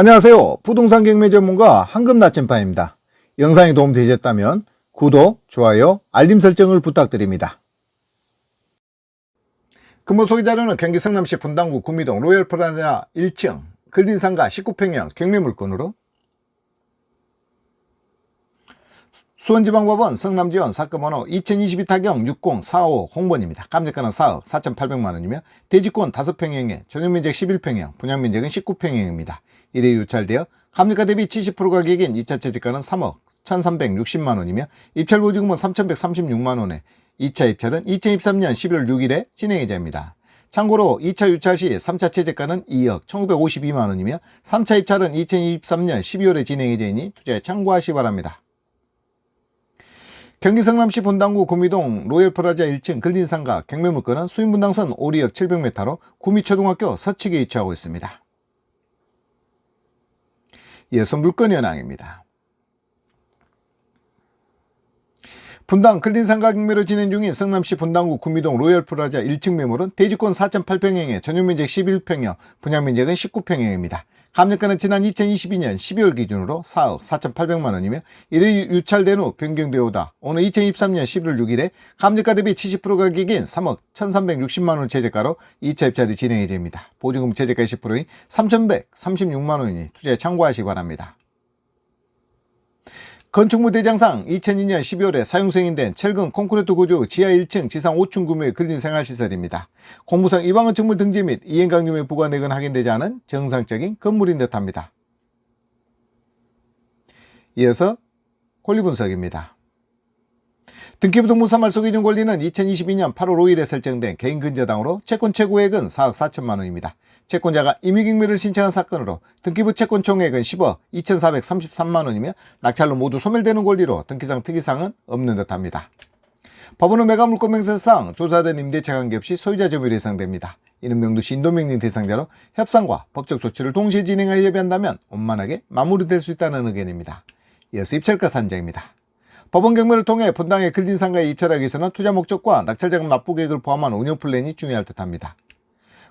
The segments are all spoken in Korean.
안녕하세요. 부동산 경매 전문가 황금 나침반입니다. 영상이 도움되셨다면 구독, 좋아요, 알림 설정을 부탁드립니다. 근무 소개 자료는 경기 성남시 분당구 구미동 로열프라자 1층 근린상가 19평형 경매 물건으로 수원지방법원 성남지원 사건번호 2022타경 6045 홍번입니다. 감정가는 4억 4,800만원이며 대지권 5평형에 전용면적 11평형, 분양면적은 19평형입니다. 1회 유찰되어 감정가 대비 70% 가격인 2차 채집가는 3억 1,360만원이며 입찰 보증금은 3,136만원에 2차 입찰은 2023년 11월 6일에 진행 예정입니다. 참고로 2차 유찰 시 3차 채집가는 2억 1,952만원이며 3차 입찰은 2023년 12월에 진행 예정이니 투자에 참고하시 기 바랍니다. 경기 성남시 본당구 구미동 로열프라자 1층 근린상가 경매물건은 수인분당선 오리역 700m로 구미초등학교 서측에 위치하고 있습니다. 물건 현황입니다. 분당 근린상가 경매로 진행 중인 성남시 분당구 구미동 로열프라자 1층 매물은 대지권 4.8평형에 전용면적 11평형, 분양면적은 19평형입니다. 감정가는 지난 2022년 12월 기준으로 4억 4,800만 원이며 이를 유찰된 후 변경되오다 오늘 2023년 11월 6일에 감정가 대비 70% 가격인 3억 1,360만 원 최저가로 2차 입찰이 진행 예정입니다. 보증금 최저가 20%인 3,136만 원이니 투자에 참고하시기 바랍니다. 건축물 대장상 2002년 12월에 사용 승인된 철근 콘크리트 구조 지하 1층 지상 5층 구매의 근린 생활시설입니다. 공무상 이방 건축물 등재 및 이행강림의 부과 내건 확인되지 않은 정상적인 건물인 듯합니다. 이어서 권리 분석입니다. 등기부 등본사말 소기준 권리는 2022년 8월 5일에 설정된 개인 근저당으로 채권 최고액은 4억 4천만 원입니다. 채권자가 임의경매를 신청한 사건으로 등기부 채권 총액은 10억 2,433만 원이며 낙찰로 모두 소멸되는 권리로 등기상 특이사항은 없는 듯합니다. 법원은 매각물권 명세상 조사된 임대차 관계없이 소유자 점유로 예상됩니다. 이는 명도시 인도명령 대상자로 협상과 법적 조치를 동시에 진행하여 예배한다면 원만하게 마무리될 수 있다는 의견입니다. 이어서 입찰가 산정입니다. 법원 경매를 통해 분당의 근린 상가에 입찰하기 위해서는 투자 목적과 낙찰자금 납부 계획을 포함한 운영 플랜이 중요할 듯합니다.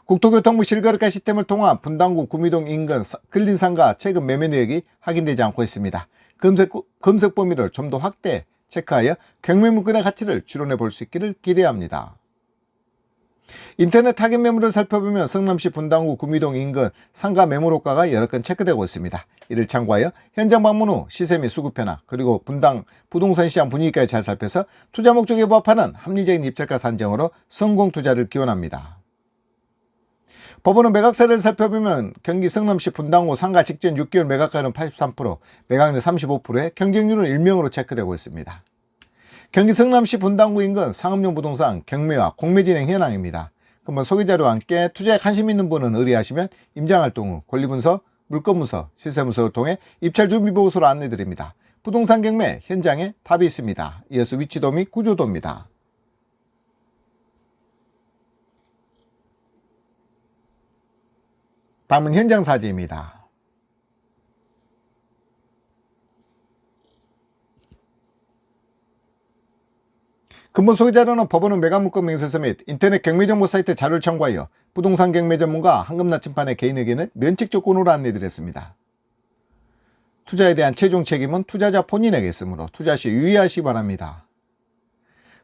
국토교통부 실거래가 시스템을 통한 분당구 구미동 인근 근린 상가 최근 매매 내역이 확인되지 않고 있습니다. 검색, 검색 범위를 좀 더 확대 체크하여 경매 물건의 가치를 추론해 볼 수 있기를 기대합니다. 인터넷 타겟 매물을 살펴보면 성남시 분당구 구미동 인근 상가 매물 호가가 여러 건 체크되고 있습니다. 이를 참고하여 현장 방문 후 시세 및 수급 변화 그리고 분당 부동산 시장 분위기까지 잘 살펴서 투자 목적에 부합하는 합리적인 입찰가 산정으로 성공 투자를 기원합니다. 법원은 매각세를 살펴보면 경기 성남시 분당구 상가 직전 6개월 매각가율은 83%, 매각률 35%에 경쟁률은 1명으로 체크되고 있습니다. 경기 성남시 분당구 인근 상업용 부동산 경매와 공매 진행 현황입니다. 그러면 소개자료와 함께 투자에 관심 있는 분은 의뢰하시면 임장활동 후 권리분석, 물건문서, 실세문서를 통해 입찰 준비 보고서로 안내드립니다. 부동산 경매 현장에 답이 있습니다. 이어서 위치도 및 구조도입니다. 다음은 현장 사진입니다. 근본 소개자료는 법원은 매각물건 명세서 및 인터넷 경매정보 사이트 자료를 참고하여 부동산 경매 전문가 황금나침판의 개인에게는 면책 조건으로 안내드렸습니다. 투자에 대한 최종 책임은 투자자 본인에게 있으므로 투자 시 유의하시기 바랍니다.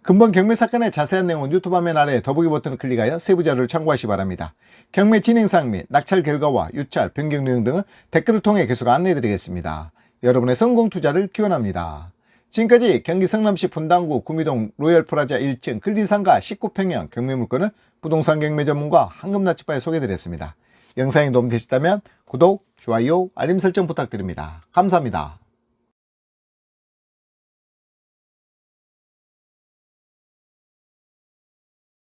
근본 경매 사건의 자세한 내용은 유튜브 화면 아래 더보기 버튼을 클릭하여 세부 자료를 참고하시기 바랍니다. 경매 진행 사항 및 낙찰 결과와 유찰, 변경 내용 등은 댓글을 통해 계속 안내해 드리겠습니다. 여러분의 성공 투자를 기원합니다. 지금까지 경기 성남시 분당구 구미동 로열프라자 1층 근린상가 19평형 경매 물건을 부동산 경매 전문가 황금나치바에 소개해 드렸습니다. 영상이 도움되셨다면 구독, 좋아요, 알림 설정 부탁드립니다. 감사합니다.